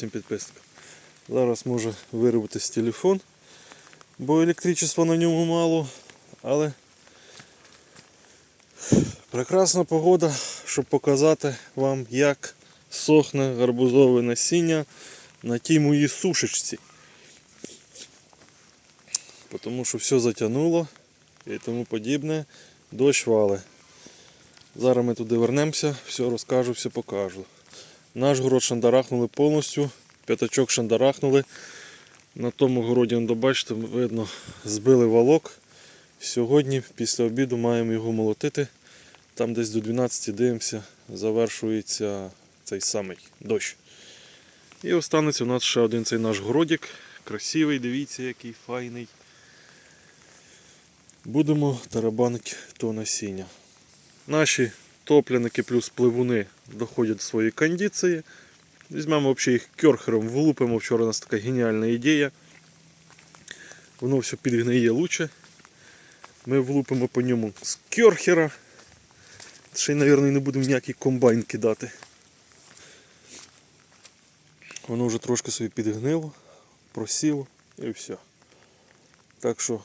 Всім підписникам. Зараз може виробитись телефон, бо електричества на ньому мало, але прекрасна погода, щоб показати вам, як сохне гарбузове насіння на тій моїй сушечці. Тому що все затягнуло і тому подібне. Дощ вали. Зараз ми туди вернемося, все розкажу, все покажу. Наш город шандарахнули повністю, п'ятачок шандарахнули. На тому городі, он, бачите, видно, збили валок. Сьогодні після обіду маємо його молотити. Там десь до 12 дивимося, завершується цей самий дощ. І останеться у нас ще один цей наш городик. Красивий, дивіться, який файний. Будемо тарабанити то насіння. Наші топляники плюс пливуни доходять до своєї кондиції. Візьмемо взагалі їх керхером, влупимо. Вчора у нас така геніальна ідея. Воно все підгниє лучше. Ми влупимо по ньому з керхера. Ще й, мабуть, не будемо ніякий комбайн кидати. Воно вже трошки собі підгнило, просіло і все. Так що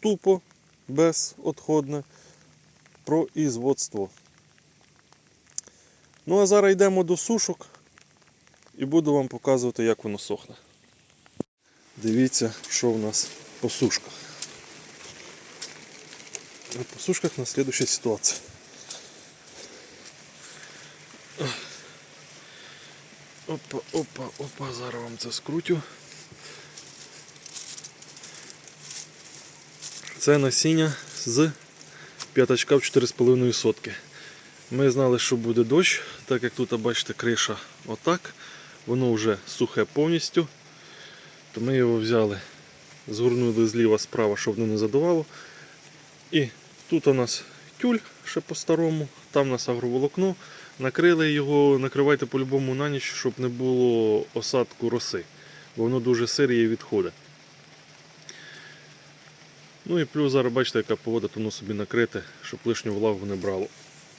тупо, безотходне производство. Ну а зараз йдемо до сушок і буду вам показувати, як воно сохне. Дивіться, що в нас по сушках. По сушках у нас слідуща ситуація. Опа, опа, опа, зараз вам це скрутю. Це насіння з п'ятачка в 4,5 сотки. Ми знали, що буде дощ, так як тут, бачите, криша отак. Воно вже сухе повністю. То ми його взяли, згорнули зліва справа, щоб воно не задувало. І тут у нас тюль ще по-старому, там у нас агроволокно. Накрили його, накривайте по-любому на ніч, щоб не було осадку роси, бо воно дуже сире і відходить. Ну і плюс зараз бачите, яка погода, то воно собі накрите, щоб лишню влагу не брало.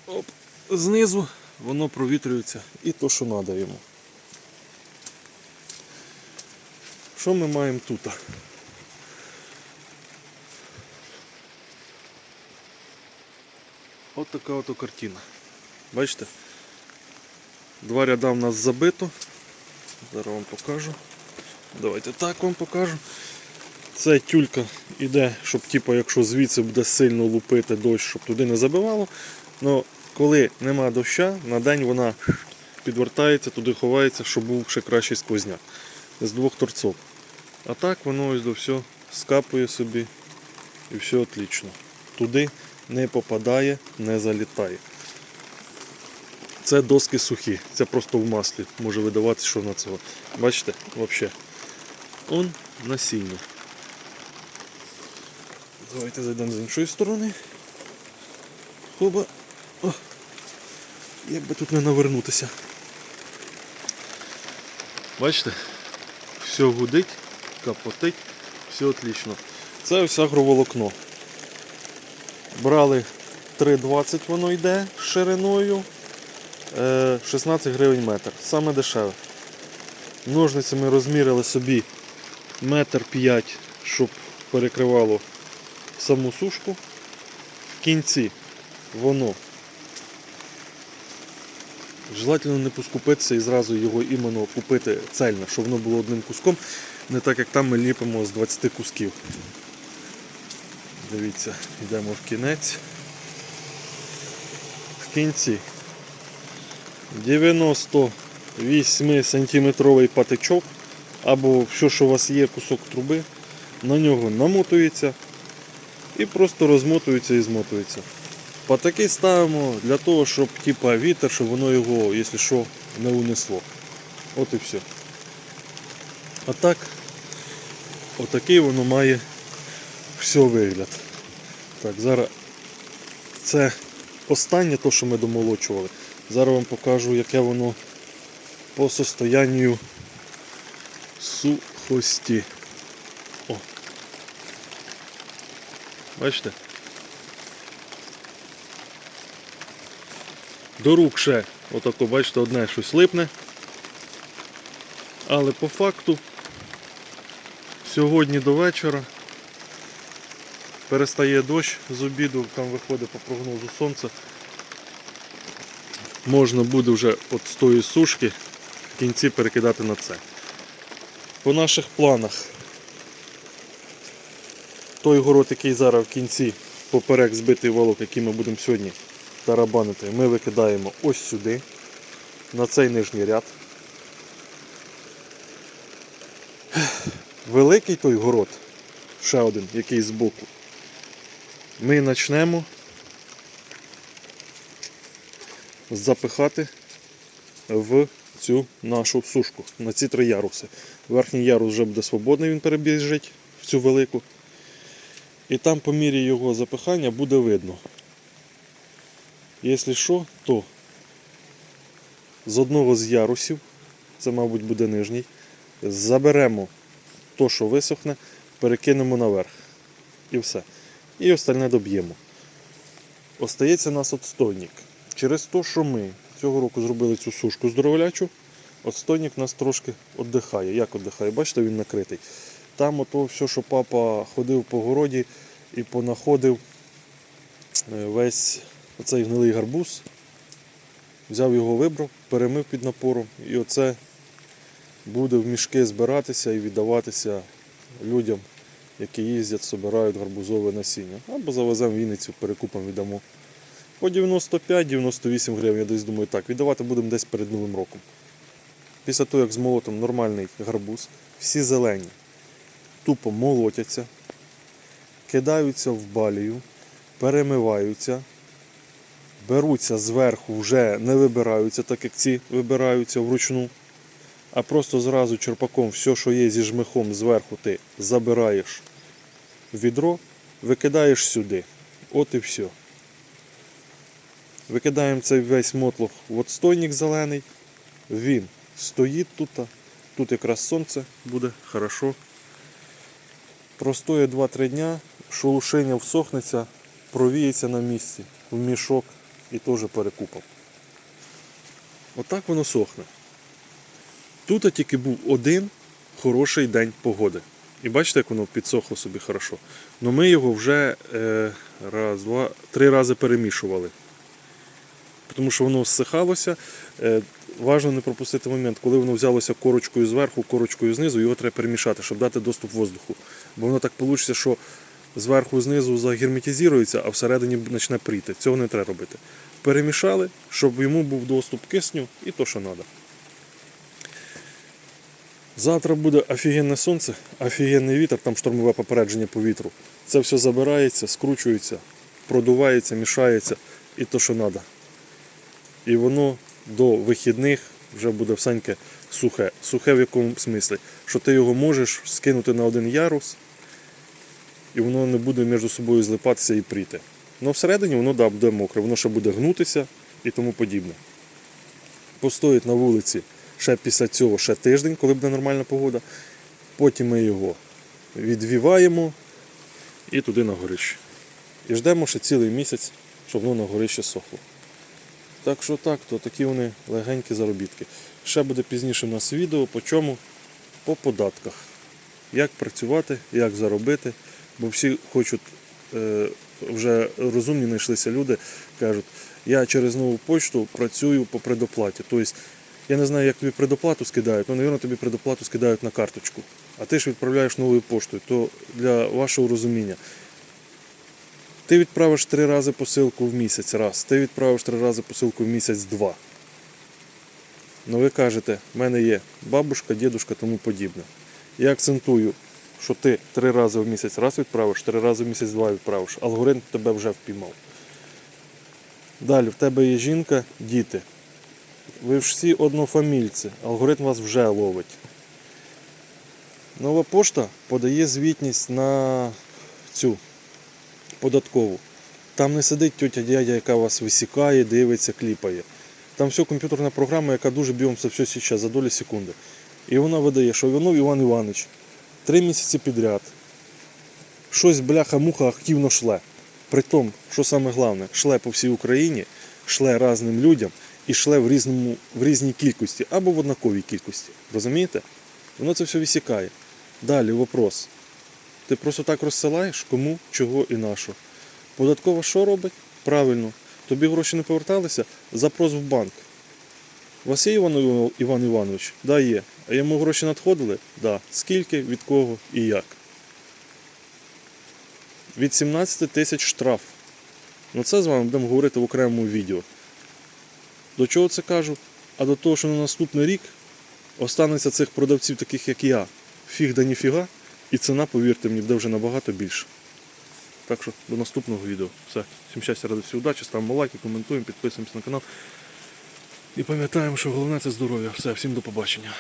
Оп. Знизу воно провітрюється і то, що треба йому. Що ми маємо тут? От така от картина. Бачите? Два ряда в нас забито. Зараз вам покажу. Давайте так вам покажу. Це тюлька іде, щоб типу, якщо звідси буде сильно лупити дощ, щоб туди не забивало. Но коли нема доща, на день вона підвертається, туди ховається, щоб був ще кращий сквозняк. З двох торців. А так воно ось до все скапує собі і все отлично. Туди не попадає, не залітає. Це доски сухі, це просто в маслі може видаватися, що на цього. Бачите, взагалі. Он насіння. Давайте зайдемо з іншої сторони. Хоба. О. Як би тут не навернутися. Бачите? Все гудить, капотить, все отлично. Це ось агроволокно. Брали 3,20 воно йде шириною. е, 16 гривень метр. Саме дешеве. Ножницями розміряли собі метр 5, щоб перекривало саму сушку. В кінці воно желательно не поскупитися і зразу його іменно купити цельно, щоб воно було одним куском, не так як там ми ліпимо з 20 кусків. Дивіться, йдемо в кінець. В кінці 98 сантиметровий патичок або все, що у вас є, кусок труби, на нього намотується і просто розмотується і змотується. Патаки ставимо для того, щоб типа вітер, щоб воно його, якщо що, не унесло. От і все. А так, отакий воно має все вигляд. Так, зараз це останнє то, що ми домолочували. Зараз вам покажу, яке воно по состоянню сухості. О. Бачите? До рук ще, отако, бачите, одне щось липне. Але по факту сьогодні до вечора перестає дощ з обіду, там виходить по прогнозу сонце. Можна буде вже от з тої сушки в кінці перекидати на це. По наших планах той город, який зараз в кінці поперек збитий волок, який ми будемо сьогодні тарабанити, ми викидаємо ось сюди, на цей нижній ряд. Великий той город, ще один, який збоку. Ми почнемо запихати в цю нашу сушку на ці три яруси. Верхній ярус вже буде свободний, він перебіжить в цю велику. І там по мірі його запихання буде видно. Якщо що, то з одного з ярусів, це, мабуть, буде нижній, заберемо то, що висохне, перекинемо наверх. І все. І остальне доб'ємо. Остається нас отстойник. Через те, що ми цього року зробили цю сушку здоровлячу, отстойник нас трошки віддихає. Як віддихає? Бачите, він накритий. Там ото все, що папа ходив по городі і понаходив е, весь оцей гнилий гарбуз, взяв його, вибрав, перемив під напором, і оце буде в мішки збиратися і віддаватися людям, які їздять, збирають гарбузове насіння. Або завеземо в Вінницю, перекупом віддамо. По 95-98 гривень, я десь думаю, так, віддавати будемо десь перед Новим роком. Після того, як з молотом нормальний гарбуз, всі зелені, тупо молотяться, кидаються в балію, перемиваються, беруться зверху, вже не вибираються, так як ці вибираються вручну, а просто зразу черпаком все, що є зі жмихом зверху, ти забираєш відро, викидаєш сюди. От і все. Викидаємо цей весь мотлох в отстойник зелений. Він стоїть тут. Тут якраз сонце буде хорошо. Простоє 2-3 дня, шелушення всохнеться, провіється на місці, в мішок і теж перекупав. Отак воно сохне. Тут тільки був один хороший день погоди. І бачите, як воно підсохло собі хорошо. Но ми його вже е, раз, два, три рази перемішували. Тому що воно всихалося. Е, важно не пропустити момент, коли воно взялося корочкою зверху, корочкою знизу, його треба перемішати, щоб дати доступ воздуху. Бо воно так вийде, що зверху знизу загерметизується, а всередині почне пріти. Цього не треба робити. Перемішали, щоб йому був доступ кисню і то, що треба. Завтра буде офігенне сонце, офігенний вітер, там штормове попередження по вітру. Це все забирається, скручується, продувається, мішається і то, що треба. І воно до вихідних вже буде всеньке сухе. Сухе в якому смислі? Що ти його можеш скинути на один ярус, і воно не буде між собою злипатися і пріти. Ну всередині воно да, буде мокре, воно ще буде гнутися і тому подібне. Постоїть на вулиці ще після цього ще тиждень, коли буде нормальна погода. Потім ми його відвіваємо і туди на горище. І ждемо ще цілий місяць, щоб воно на горище сохло. Так що так, то такі вони легенькі заробітки. Ще буде пізніше у нас відео, по чому? По податках. Як працювати, як заробити. Бо всі хочуть, е, вже розумні знайшлися люди, кажуть, я через нову почту працюю по предоплаті. Тобто, я не знаю, як тобі предоплату скидають, але, мабуть, тобі предоплату скидають на карточку. А ти ж відправляєш новою поштою. То для вашого розуміння. Ти відправиш три рази посилку в місяць раз, ти відправиш три рази посилку в місяць два. Ну ви кажете, в мене є бабушка, дідушка, тому подібне. Я акцентую, що ти три рази в місяць раз відправиш, три рази в місяць два відправиш. Алгоритм тебе вже впіймав. Далі, в тебе є жінка, діти. Ви ж всі однофамільці, алгоритм вас вже ловить. Нова пошта подає звітність на цю податкову. Там не сидить тетя дядя, яка вас висікає, дивиться, кліпає. Там все комп'ютерна програма, яка дуже б'ємо все зараз за долі секунди. І вона видає, що Іванов Іван Іванович три місяці підряд. Щось бляха-муха активно шле. При тому, що саме головне, шле по всій Україні, шле різним людям і шле в, різному, в різній кількості або в однаковій кількості. Розумієте? Воно це все висікає. Далі вопрос. Ти просто так розсилаєш, кому, чого і на що. Податкова що робить? Правильно. Тобі гроші не поверталися, запрос в банк. У вас є Іван, Іван Іванович? Да, є. А йому гроші надходили? Да. Скільки, від кого і як? Від 17 тисяч штраф. Ну це з вами будемо говорити в окремому відео. До чого це кажу? А до того, що на наступний рік останеться цих продавців, таких як я, фіг да ніфіга, і ціна, повірте мені, буде вже набагато більше. Так що до наступного відео. Все. Всім щастя, радості, удачі, ставимо лайки, коментуємо, підписуємося на канал. І пам'ятаємо, що головне це здоров'я. Все, всім до побачення.